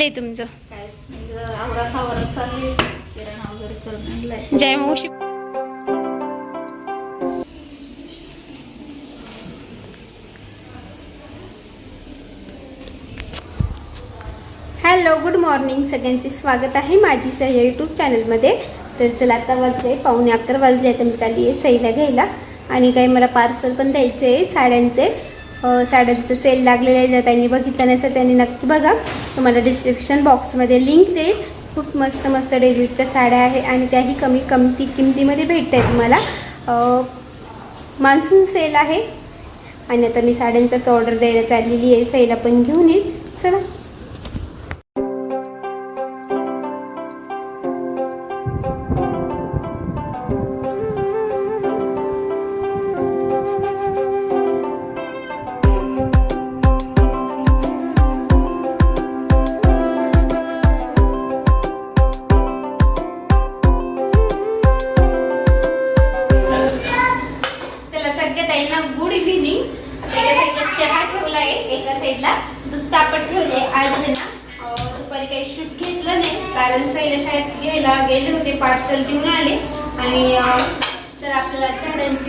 चाललंय तुमचं. काय आवरा सावरा चालले किराणा वगैरे करून आणलाय. जय मावशी. हॅलो गुड मॉर्निंग सगळ्यांचे स्वागत आहे माझी सह्या यूट्यूब चॅनलमध्ये तर चला आता वाजले पावणे अकरा वाजले. आता मी चालली आहे सईला घ्यायला. आणि काही मला पार्सल पण द्यायचे आहे साड्यांचे. साड्यांचं सेल लागलेलं आहे जर त्यांनी बघितलं नसेल त्यांनी नक्की बघा. तुम्हाला डिस्क्रिप्शन बॉक्समध्ये लिंक देईल. खूप मस्त मस्त डेलीच्या साड्या आहे आणि त्याही कमी कमती किमतीमध्ये भेटत आहे तुम्हाला मान्सून सेल आहे. आणि आता मी साड्यांचाच ऑर्डर द्यायला चाललेली आहे. सेल पण घेऊन येईल. चला.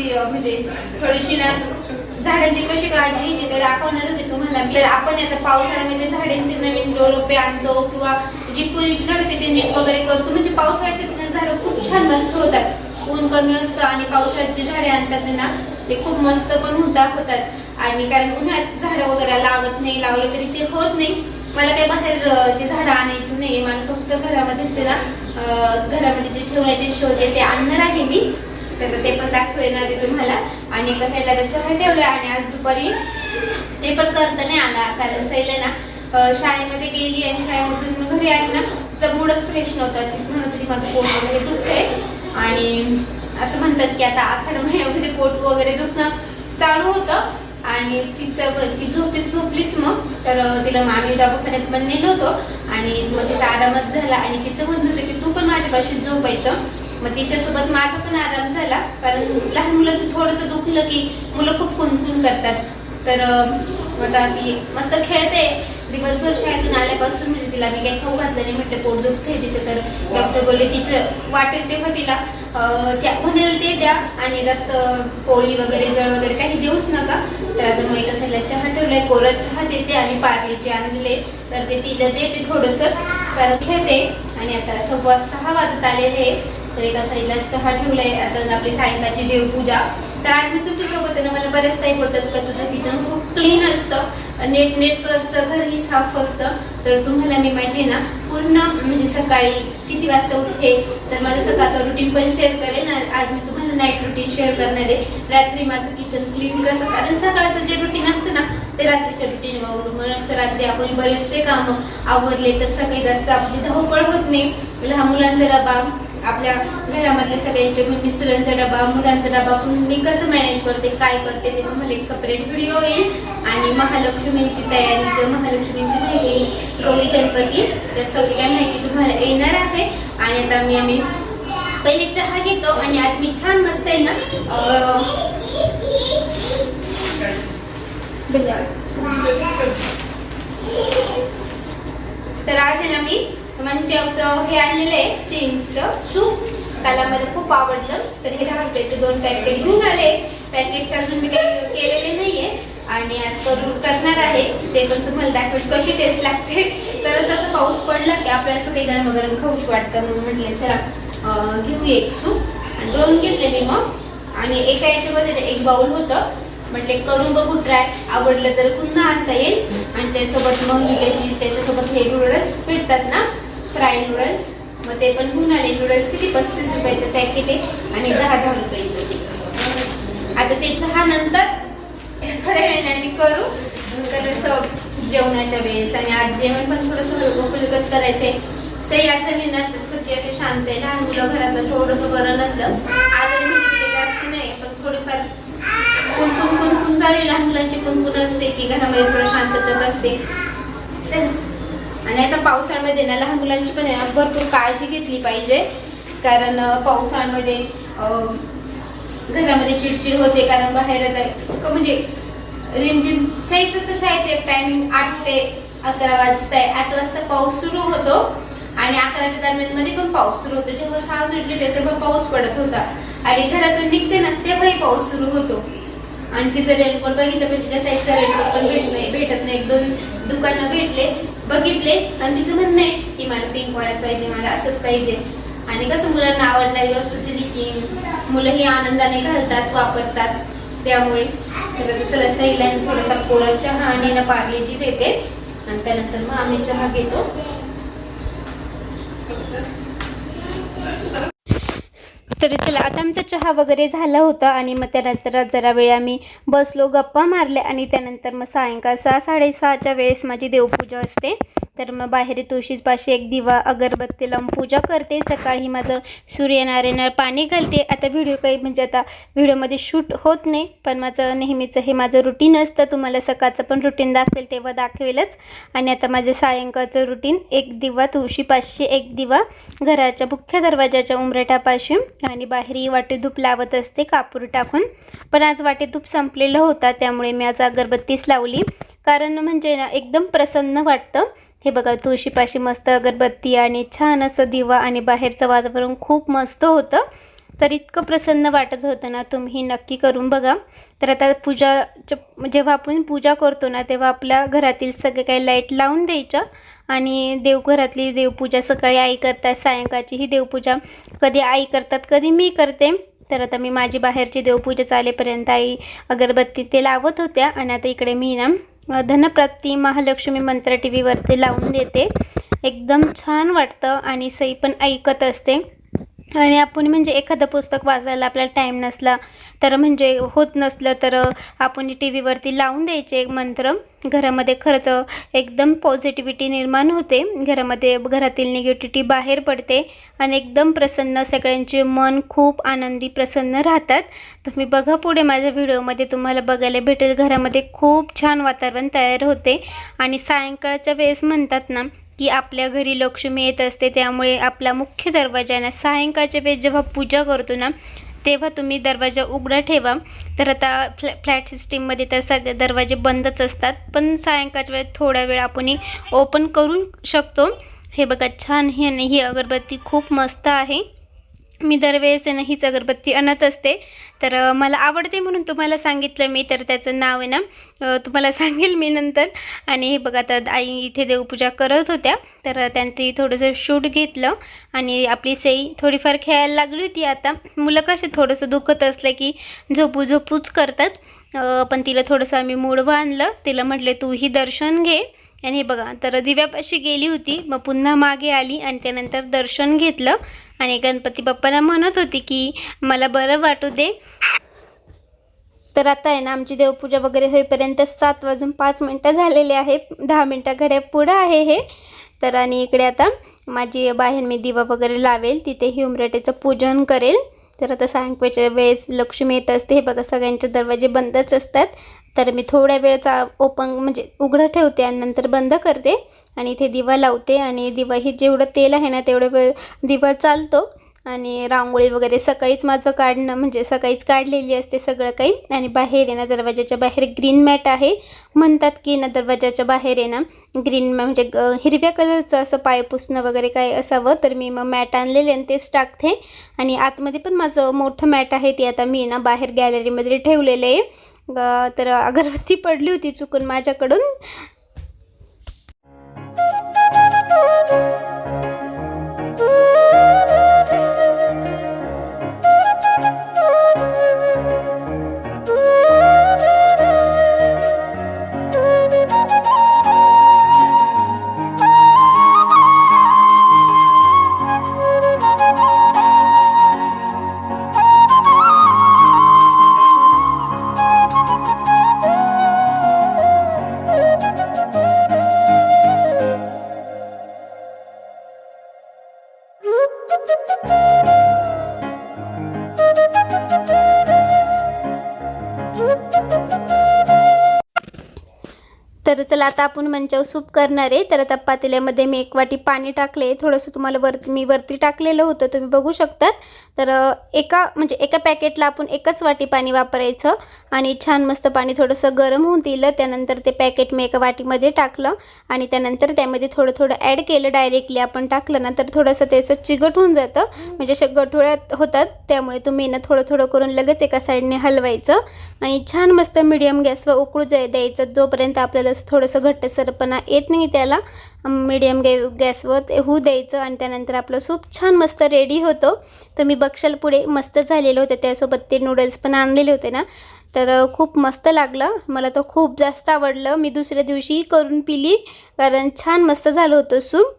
म्हणजे थोडीशी ना झाडांची कशी काळजी घ्यायची ते दाखवणार होते तुम्हाला. तर आपण आता पावसाळ्यामध्ये झाडांची नवीन रोपे आणतो किंवा जी पूर्वीची झाड होती ते नीट वगैरे करतो. म्हणजे पावसाळ्यात झाडं खूप छान मस्त होतात. ऊन कमी असतं आणि पावसाळ्यात जी झाडे आणतात ना ते खूप मस्त पण होतात होतात आणि कारण उन्हाळ्यात झाडं वगैरे लावत नाही लावलं तरी ते होत नाही. मला काही बाहेर जे झाडं आणायची नाही मला फक्त घरामध्येच ना घरामध्ये जे ठेवण्याचे आहे ते आणणार आहे मी. तर ते पण दाखवणार आहे तुम्हाला आणि एका साईडला तर चहा ठेवला आणि आज दुपारी ते पण करता नाही आला कारण सैले ना शाळेमध्ये गेली आणि शाळेमधून घरी आली ना तर मूडच फ्रेश नव्हता. तीच म्हणत होती माझं पोट वगैरे दुखतंय. आणि असं म्हणतात की आता आखाड महिन्यामध्ये पोट वगैरे दुखणं चालू होतं. आणि तिचं ती झोपलीच झोपलीच मग. तर तिला मामी दवाखान्यात पण नेलं होतं. आणि मग तिचा आरामच झाला. आणि तिचं म्हणत होतं की तू पण माझ्यापाशी झोपायचं. मग तिच्यासोबत माझा पण आराम झाला. कारण लहान मुलाचं थोडंसं दुखलं की मुलं खूप कुणकुण करतात. तर आता ती मस्त खेळते. दिवसभर शाळेतून आल्यापासून म्हणजे तिला मी काही खाऊ घातलं नाही म्हटलं पोट दुखते तिचं. तर डॉक्टर बोलले तिचं वाटेल तेव्हा तिला. त्या म्हणेल ते द्या आणि जास्त पोळी वगैरे जळ वगैरे काही देऊच नका. तर आता मग एका साईडला चहा ठेवलाय कोरड चहा देते आणि पार्लेचे आणलेले तर ते तिला देते थोडंसंच. कारण खेळते. आणि आता सव्वा सहा वाजत आलेले. तर एका साईडला चहा ठेवलाय अजून आपली सायंकाळची देवपूजा. तर आज मी तुमच्यासोबत आहे ना मला बऱ्याच टाईप होतात का तुझं किचन खूप क्लीन असतं नेट नेट असतं घरही साफ असतं. तर तुम्हाला मी माझी ना पूर्ण म्हणजे सकाळी किती वाजता उठते तर माझं सकाळचं रुटीन पण शेअर करेन. आज मी तुम्हाला नाईट रुटीन शेअर करणार आहे. रात्री माझं किचन क्लीन कसं कारण सकाळचं जे रुटीन असतं ना ते रात्रीच्या रुटीन अवलंबून असतं. रात्री आपण बरेचसे कामं आवरले तर सकाळी जास्त आपली धावपळ होत नाही. लहान मुलांचा डबा आपल्या घरामधल्या सगळ्यांचे मिस्टरांचा डबा मुलांचा डबा पण मी कसं मॅनेज करते काय करते ते तुम्हाला एक सेपरेट व्हिडिओ येईल. आणि महालक्ष्मीची तयारीचं महालक्ष्मीची माहिती गौरी गणपती तर सगळी काय माहिती तुम्हाला येणार आहे. आणि आता मी आम्ही पहिले चहा घेतो आणि आज मी छान मस्त आहे ना तर आज आहे ना मी म्हणजे मंचावचं हे आणलेलं आहे चिंचचं सूप. त्याला मला खूप आवडलं. तर हे दहा रुपयाचे दोन पॅकेट घेऊन आले. पॅकेटचे अजून मी काही केलेले नाहीये. आणि आज करून करणार आहे. ते पण तुम्हाला दाखवेल कशी टेस्ट लागते. कारण तसं पाऊस पडला की आपल्याला असं काही गरम गरम खाऊश वाटतं. म्हणून म्हटलं चला घेऊ एक सूप. आणि दोन घेतले मी मग. आणि एका याच्यामध्ये ना एक बाउल होतं. म्हटले करून बघू ट्राय आवडलं तर पुन्हा आणता येईल. आणि त्यासोबत मग त्याची त्याच्यासोबत हे नूडल्स भेटतात ना फ्राय नूडल्स. मग ते पण घेऊन आले. नूडल्स किती? पस्तीस रुपयाचं पॅकेट आहे आणि दहा दहा रुपयाचं. आता ते चहा नंतर थोड्या वेळाने आम्ही करू. तर असं जेवणाच्या वेळेस आणि आज जेवण पण थोडंसं हलकं फुलकच करायचंय. सई आज मी ना सध्या असे शांत आहे. लहान मुलं घरात थोडंसं बरं नसलं. आज जास्त नाही पण थोडीफार कुणकुण कुणकुण चालू लहान मुलांची कुणकुण असते की घरामध्ये थोडं शांतताच असते. चल. आणि आता पावसाळ्यामध्ये ना लहान मुलांची पण भरपूर काळजी घेतली पाहिजे. कारण पावसाळ्यामध्ये घरामध्ये चिडचिड होते. कारण बाहेर म्हणजे रिमझिम सहीच असं शाळेचं एक टायमिंग आठ ते अकरा वाजता आहे. आठ वाजता पाऊस सुरू होतो. आणि अकराच्या दरम्यानमध्ये पण पाऊस सुरू होतो. जेव्हा शाळा सुटली तेव्हा पाऊस पडत होता. आणि घरातून निघते ना तेव्हाही पाऊस सुरू होतो. आणि तिचं रेनकोट बघितलं पण तिच्या साईजचा रेनकोट पण भेट नाही भेटत नाही. एक दोन दुकानं भेटले. बघितले. आणि तिचं म्हणणं आहे की मला पिंक वालाच पाहिजे मला असंच पाहिजे. आणि कसं मुलांना आवडणारी वस्तू दिली की मुलंही आनंदाने घालतात वापरतात. त्यामुळे तर आता चला सईला थोडासा कोरड चहा आणि ना पार्लेजी देते. आणि त्यानंतर मग आम्ही चहा घेतो. तरी चला आता आमचा चहा वगैरे झाला होता आणि मग त्यानंतर जरा वेळ आम्ही बसलो गप्पा मारल्या आणि त्यानंतर मग सायंकाळ सहा साडेसहाच्या वेळेस माझी देवपूजा असते. तर मग बाहेर तुळशीपाशी एक दिवा अगरबत्ती लावून पूजा करते. सकाळी माझं सूर्यनारायणाला पाणी घालते. आता व्हिडिओ काही म्हणजे आता व्हिडिओमध्ये शूट होत नाही पण माझं नेहमीचं हे माझं रुटीन असतं. तुम्हाला सकाळचं पण रुटीन दाखवेल तेव्हा दाखवेलच. आणि आता माझं सायंकाळचं रुटीन एक दिवा तुळशीपाशी एक दिवा घराच्या मुख्य दरवाजाच्या उंबरठ्यापाशी आणि बाहेरही वाटे धूप लावत असते कापूर टाकून. पण आज वाटे धूप संपलेलं होता त्यामुळे मी आज अगरबत्तीच लावली. कारण म्हणजे ना एकदम प्रसन्न वाटतं. हे बघा तुळशीपाशी मस्त अगरबत्ती आणि छान असं दिवा आणि बाहेरचं वातावरण खूप मस्त होतं. तर इतकं प्रसन्न वाटत होतं ना तुम्ही नक्की करून बघा. तर आता पूजा जेव्हा आपण पूजा करतो ना तेव्हा आपल्या घरातील सगळे काही लाइट लावून द्यायच्या. आणि देवघरातली देवपूजा सकाळी आई करतात सायंकाळची ही देवपूजा. कधी आई करतात कधी मी करते. तर आता मी माझी बाहेरची देवपूजा चालेपर्यंत आई अगरबत्ती ते लावत होत्या. आणि आता इकडे मी ना धनप्राप्ती महालक्ष्मी मंत्र टी व्हीवरती लावून देते. एकदम छान वाटतं आणि सई पण ऐकत असते. आणि आपण म्हणजे एखादं पुस्तक वाचायला आपल्याला टाईम नसला तर म्हणजे होत नसलं तर आपण टी व्हीवरती लावून द्यायचे एक मंत्र. घरामध्ये खरंच एकदम पॉझिटिव्हिटी निर्माण होते. घरामध्ये घरातील निगेटिव्हिटी बाहेर पडते आणि एकदम प्रसन्न सगळ्यांचे मन खूप आनंदी प्रसन्न राहतात. तुम्ही बघा पुढे माझ्या व्हिडिओमध्ये तुम्हाला बघायला भेटेल घरामध्ये खूप छान वातावरण तयार होते. आणि सायंकाळच्या वेळेस म्हणतात ना की आपल्या घरी लक्ष्मी येत असते त्यामुळे आपला मुख्य दरवाजा ना सायंकाळच्या वेळेस जेव्हा पूजा करतो ना तेव्हा तुम्ही दरवाजा उघडा ठेवा. तर आता फ्लॅ फ्लॅट सिस्टीममध्ये तर सगळे दरवाजे बंदच असतात पण सायंकाळच्या वेळेत थोडा वेळ आपण ओपन करू शकतो. हे बघा छान ही आणि ही अगरबत्ती खूप मस्त आहे. मी दरवेळेस आहे ना हीच अगरबत्ती आणत असते. तर मला आवडते म्हणून तुम्हाला सांगितलं मी तर त्याचं नाव आहे ना तुम्हाला सांगेल मी नंतर. आणि हे बघा आता आई इथे देवपूजा करत होत्या. तर त्यांची थोडंसं शूट घेतलं. आणि आपली सई थोडीफार खेळायला लागली होती आता. मुलं कसे थोडंसं दुखत असलं की झोपू झोपूच करतात. पण तिला थोडंसं आम्ही मूडवं आणलं तिला म्हटले तूही दर्शन घे. आणि हे बघा तर दिव्यापाशी गेली होती. मग पुन्हा मागे आली आणि त्यानंतर दर्शन घेतलं. आणि गणपती बाप्पांना म्हणत होती की मला बरं वाटू दे. तर आता आहे ना आमची देवपूजा वगैरे होईपर्यंत सात वाजून पाच मिनटं झालेले आहे. दहा मिनटं घड्या पुढं आहे हे. तर आणि इकडे आता माझी बाहेर मी दिवा वगैरे लावेल. तिथे ही पूजन करेल. तर आता सायंकाळच्या वेळेस लक्ष्मी येत असते. हे बघा सगळ्यांचे दरवाजे बंदच असतात. तर मी थोड्या वेळचा ओपन म्हणजे उघडं ठेवते आणि नंतर बंद करते. आणि इथे दिवा लावते आणि दिवा ही जेवढं तेल आहे ना तेवढं वेळ दिवा चालतो. आणि रांगोळी वगैरे सकाळीच माझं काढणं म्हणजे सकाळीच काढलेली असते सगळं काही. आणि बाहेर आहे ना दरवाजाच्या बाहेर ग्रीन मॅट आहे. म्हणतात की ना दरवाजाच्या बाहेर आहे ना ग्रीन म्हणजे हिरव्या कलरचं असं पाय पुसणं वगैरे काय असावं तर मी मग मॅट आणलेले आणि तेच टाकते. आणि आतमध्ये पण माझं मोठं मॅट आहे ते आता मी ना बाहेर गॅलरीमध्ये ठेवलेलं आहे. तर अगरबत्ती पडली होती चुकून माझ्याकडून. Thank you. तर चला आता आपण मंचाव सूप करणार आहे. तर आता पातेल्यामध्ये मी एक वाटी पाणी टाकले. थोडंसं तुम्हाला वरती मी वरती टाकलेलं होतं तुम्ही बघू शकतात. तर एका म्हणजे एका पॅकेटला आपण एकच वाटी पाणी वापरायचं आणि छान मस्त पाणी थोडंसं गरम होऊन दिलं. त्यानंतर ते पॅकेट मी एका वाटीमध्ये टाकलं आणि त्यानंतर त्यामध्ये थोडं थोडं ॲड केलं. डायरेक्टली आपण टाकलं ना तर थोडंसं ते असं चिकट होऊन जातं. म्हणजे अशा गठोळ्यात होतात. त्यामुळे तुम्ही ना थोडं थोडं करून लगेच एका साईडने हलवायचं आणि छान मस्त मिडियम गॅसवर उकळू जाय द्यायचं. जोपर्यंत आपल्याला असं थोडंसं घट्टसरपणा येत नाही त्याला. मिडियम गॅ गॅसवर ते होऊ द्यायचं आणि त्यानंतर आपलं सूप छान मस्त रेडी होतं. तुम्ही बक्षाल पुढे मस्त झालेलं होतं. त्यासोबत ते नूडल्स पण आणलेले होते ना. तर खूप मस्त लागलं. मला तर खूप जास्त आवडलं. मी दुसऱ्या दिवशी करून पिली. कारण छान मस्त झालं होतं सूप.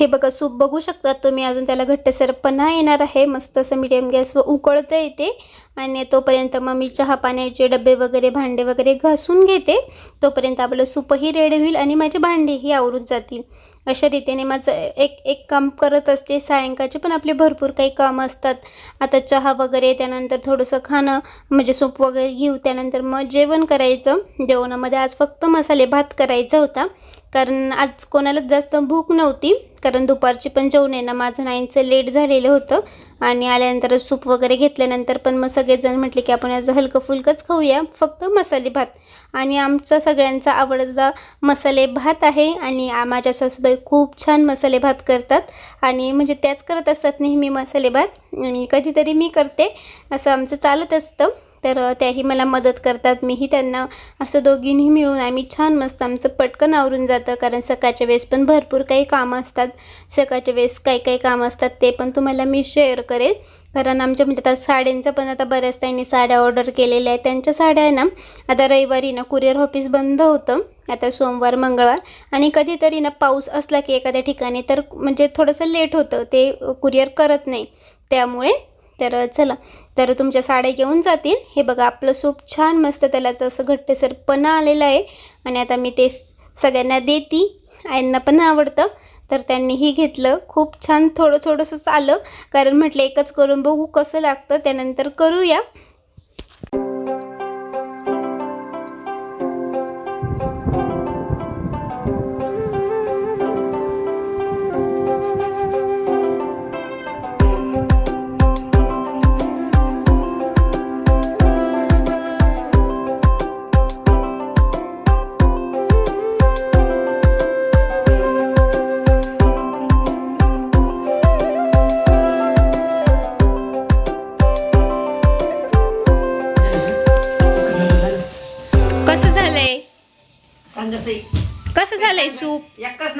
हे बघा सूप बघू शकता तुम्ही. अजून त्याला घट्टसरपणा येणार आहे. मस्त असं मिडियम गॅसवर उकळतं येते. आणि तोपर्यंत मग मी चहा पाण्याचे डबे वगैरे भांडे वगैरे घासून घेते. तोपर्यंत आपलं सूपही रेडी होईल आणि माझे भांडेही आवरून जातील. अशा रीतीने माझं एक एक काम करत असते. सायंकाळचे पण आपले भरपूर काही कामं असतात. आता चहा वगैरे त्यानंतर थोडंसं खाणं म्हणजे सूप वगैरे घेऊ. त्यानंतर मग जेवण करायचं. जेवणामध्ये आज फक्त मसाले भात करायचा होता. कारण आज कोणालाच जास्त भूक नव्हती कारण दुपारची पण जेवण आहे ना माझं नाईनचं लेट झालेलं होतं. आणि आल्यानंतर सूप वगैरे घेतल्यानंतर पण मग सगळेजण म्हटले की आपण आज हलकं फुलकंच खाऊया फक्त मसाले भात. आणि आमचा सगळ्यांचा आवडता मसाले भात आहे आणि माझ्या सासूबाई खूप छान मसाले भात करतात. आणि म्हणजे त्याच करत असतात नेहमी मसाले भात. आणि कधीतरी मी करते असं आमचं चालत असतं. तर त्याही मला मदत करतात. मीही त्यांना असं दोघींनी मिळून आम्ही छान मस्त आमचं पटकन आवरून जातं. कारण सकाळच्या वेळेस पण भरपूर काही कामं असतात. सकाळच्या वेळेस काही काही कामं असतात ते पण तुम्हाला मी शेअर करेल. कारण आमच्या म्हणजे आता साड्यांचं पण आता बऱ्याच त्यांनी साड्या ऑर्डर केलेल्या आहेत. त्यांच्या साड्या आहे ना आता रविवारी ना कुरिअर ऑफिस बंद होतं. आता सोमवार मंगळवार. आणि कधीतरी ना पाऊस असला की एखाद्या ठिकाणी तर म्हणजे थोडंसं लेट होतं. ते कुरिअर करत नाही. त्यामुळे तर चला तर तुमच्या साड्या घेऊन जातील. हे बघा आपलं सूप छान मस्त त्याला असं घट्टसरपणा आलेलं आहे. आणि आता मी ते सगळ्यांना देती. आईंना पण आवडतं. तर त्यांनीही घेतलं. खूप छान थोडं थोडंसंच आलं. कारण म्हटलं एकच करून बघू कसं लागतं. त्यानंतर करूया.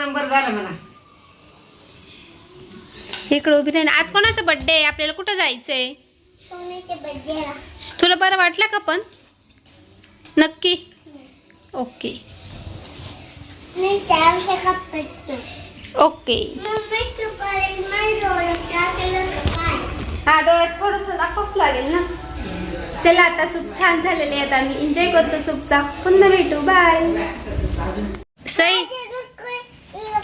नंबर झाला म्हणा. इकडं उभी राही ना. आज कोणाचा बड्डे आहे? आपल्याला कुठं जायचंय? तुला बरं वाटलं का पण? नक्की? ओके. ओके. हा डोळ्यात थोडंसं दाखवच लागेल ना. चला आता सूप छान झालेले आहेत. आम्ही एन्जॉय करतो सूपचा. पुन्हा भेटू. बाय सई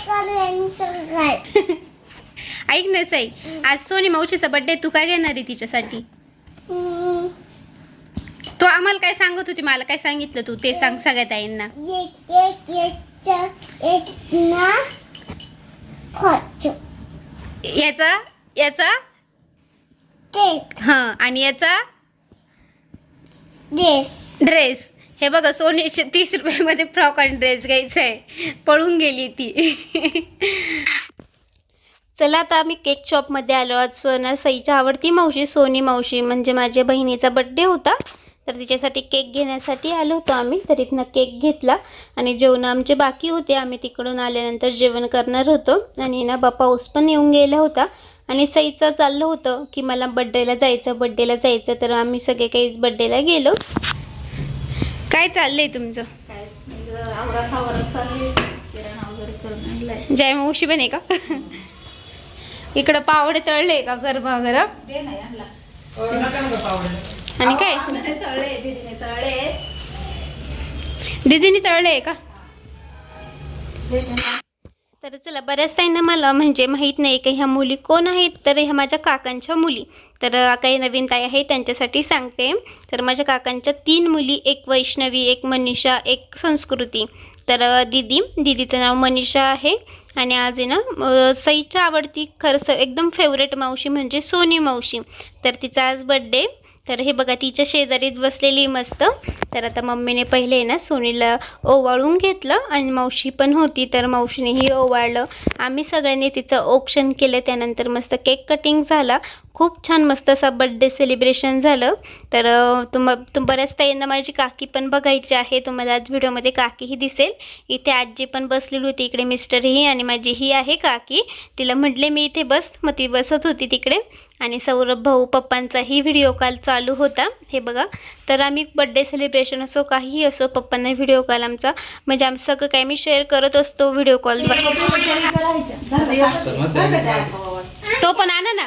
ऐक ना सई आज सोनी मावशीचा बड्डे तू काय घेणार आहे तिच्यासाठी? तू आम्हाला काय सांगत होती मला काय सांगितलं तू? ते सांग सगळ्या ताईंना. एक एक एक एक ना खोच याचा याचा? केक हां आणि याचा? ड्रेस ड्रेस हे बघा सोनीचे तीस रुपयामध्ये फ्रॉक आणि ड्रेस घ्यायचा आहे पळून गेली ती. चला आता आम्ही केक शॉपमध्ये आलो. आज सोना सईच्या आवडती मावशी सोनी मावशी म्हणजे माझ्या बहिणीचा बड्डे होता. तर तिच्यासाठी केक घेण्यासाठी आलो होतो आम्ही. तर इथनं केक घेतला आणि जेवण आमचे बाकी होते. आम्ही तिकडून आल्यानंतर जेवण करणार होतो. आणि ना बा पाऊस पण येऊन गेला होता. आणि सईचं चाललं होतं की मला बड्डेला जायचं बड्डेला जायचं. तर आम्ही सगळे काही बड्डेला गेलो. काय चाललंय तुमचं? जय मावशी पण आहे का? इकडं पावडे तळले का गरबा आणला. आणि काय? दीदीने तळले. दीदीने तळले का. तर चला बऱ्याच ताईंना मला म्हणजे माहीत नाही की ह्या मुली कोण आहेत तर ह्या माझ्या काकांच्या मुली. तर काही नवीन ताई आहे त्यांच्यासाठी सांगते. तर माझ्या काकांच्या तीन मुली एक वैष्णवी एक मनीषा एक संस्कृती. तर दिदी दीदी दीदीचं नाव मनीषा आहे. आणि आज आहे ना सईच्या आवडती खरंच एकदम फेवरेट मावशी म्हणजे सोनी मावशी. तर तिचा आज बड्डे तर हे बघा तिच्या शेजारीच बसलेली मस्त. तर आता मम्मीने पहिले आहे ना सोनीला ओवाळून घेतलं आणि मावशी पण होती तर मावशीनेही ओवाळलं. आम्ही सगळ्यांनी तिचं औक्षण केलं त्यानंतर मस्त केक कटिंग झाला. खूप छान मस्त असा बड्डे सेलिब्रेशन झालं. तर तुम तुम बऱ्याच ताईंना माझी काकी पण बघायची आहे. तुम्हाला आज व्हिडिओमध्ये काकीही दिसेल. इथे आजी पण बसलेली होती. इकडे मिस्टरही आणि माझी ही आहे काकी. तिला म्हटले मी इथे बस. मग ती बसत होती तिकडे. आणि सौरभ भाऊ पप्पांचाही व्हिडिओ कॉल चालू होता. हे बघा. तर आम्ही बड्डे सेलिब्रेशन असो काहीही असो पप्पांना व्हिडिओ कॉल आमचा. म्हणजे आम सगळं काही मी शेअर करत असतो व्हिडिओ कॉलद्वारे तो पण आणा ना?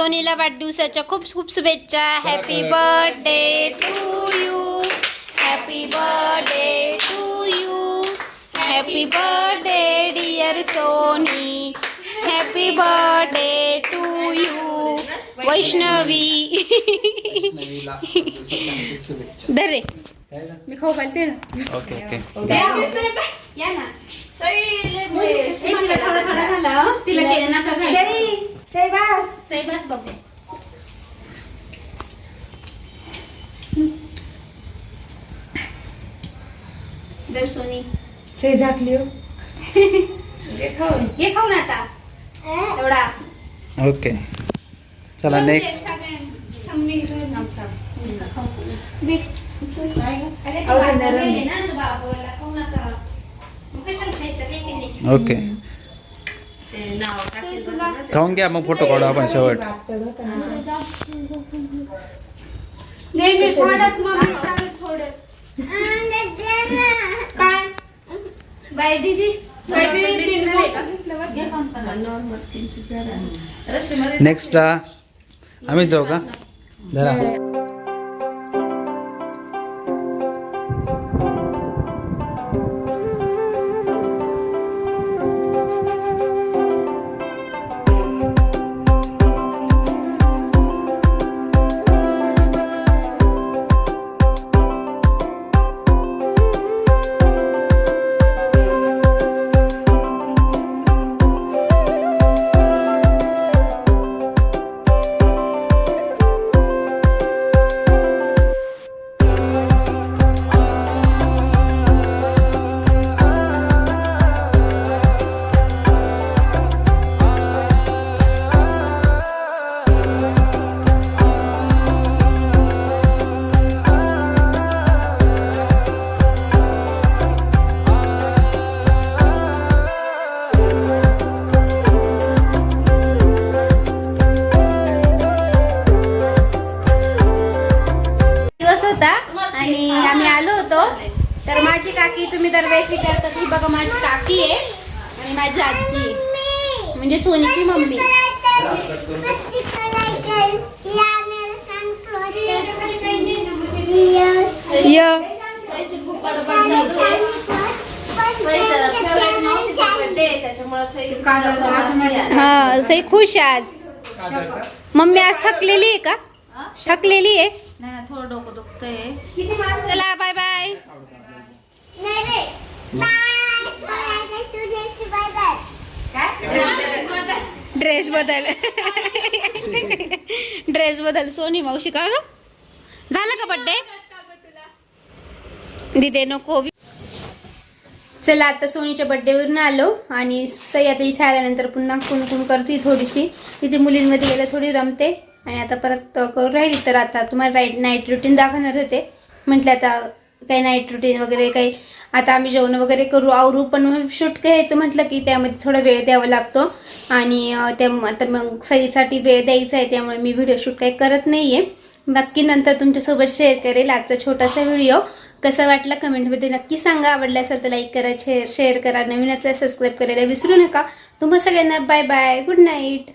सोनीला वाढदिवसाच्या खूप खूप शुभेच्छा. Happy birthday to you happy birthday to you happy birthday dear Soni happy birthday to you Vaishnavi धर रे. मी खाऊ घालते ना. ओके ओके या ना. तिला हं? नका घाल. सई बस बघते दर सोनी से झाकली हो घे खाऊन आता एवढा ओके चला नेक्स्ट ओके ते नाव टाकेल बघा ना. खाऊन घ्या मग फोटो काढू आपण शेवट. बाय दीदी. नॉर्मल किंचित जरा नेक्स्टला आम्ही जाऊ का? धरा. आलो होतो तर माझी काकी तुम्ही दरवेळेस विचारतात ही बघा माझी काकी आहे आणि माझी आजी आहे. म्हणजे सोनीची मम्मी य सोयीची खूप बडबड चालू आहे. सोयीचा favorite मावशीचा birthday आहे, त्याच्यामुळं सोयी मावशी आली. हा सई खुश आहे आज मम्मी आज थकलेली आहे का थकलेली आहे नाही ना थोडं डोकं दुखतंय. चला बाय बाय ड्रेस बदल. ड्रेस बदल. सोनी मावशी का ग? झाला का बड्डे दिदे नको. चला आता सोनीच्या बड्डेवरून आलो आणि सई आता इथे आल्यानंतर पुन्हा कुणकुण करते थोडीशी. तिथे मुलींमध्ये गेलं थोडी रमते. आणि आता परत करू राहिली. तर आता तुम्हाला राईट नाईट रुटीन दाखवणार होते. म्हटलं आता काही नाईट रुटीन वगैरे काही आता आम्ही जेवण वगैरे करू. आवरू पण शूट घ्यायचं म्हटलं की त्यामध्ये थोडा वेळ द्यावा लागतो. आणि त्या आता मग सईसाठी वेळ द्यायचा आहे त्यामुळे मी व्हिडिओ शूट काही करत नाही आहे नक्की नंतर तुमच्यासोबत शेअर करेल आजचा छोटासा व्हिडिओ कसा वाटला कमेंटमध्ये नक्की सांगा. आवडला असेल तर लाईक करा शेअर शेअर करा. नवीन असल्यास सबस्क्राईब करायला विसरू नका. तुम्हा सगळ्यांना बाय बाय गुड नाईट